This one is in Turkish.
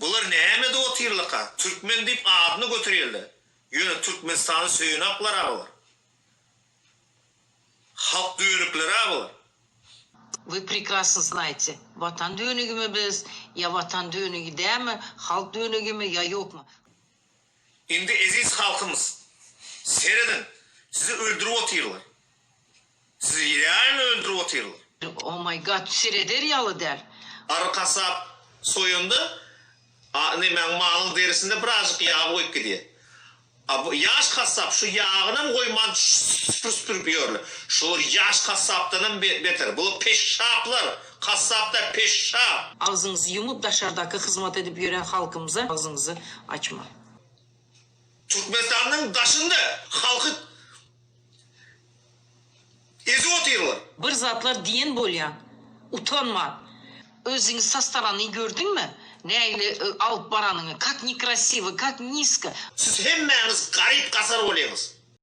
Bular näme de otyrlyka? Türkmen dip adyny götürýärler. Ýöne Türkmenistany söýün aklar abylar. Halk düýnükleri abylar. Вы прекрасно знаете, vatan düğünü mü biz, ya vatan düğünü değil mi, halk düğünü mü ya yok mu? Indi eziz halkımız. Seredin. Sizi öldürüp otyrlar. Sizi ýani öldürüp otyrlar. Oh my god, sireder yalı der. Arı kasap soyundu. ne men malın derisinde birazcık yağ koyup gidiyor. Yaş kasap şu yağını koyman süpür süpürüp yiyorlar. Şu yaş kasaptanın be- beter. Bu peşşaplar. Kasapta peşşap. Ağzınızı yumup dışarıdaki hizmet edip yören halkımıza ağzınızı açma. Türkmenistan'ın daşında halkı ezi otuyorlar. Bir zatlar diyen bolyan, utanma. Özünü sastaranı gördün mü? Neyle e, alıp baranını, как некрасиво, как низко. Siz hemmeniz garip kasar oluyorsunuz.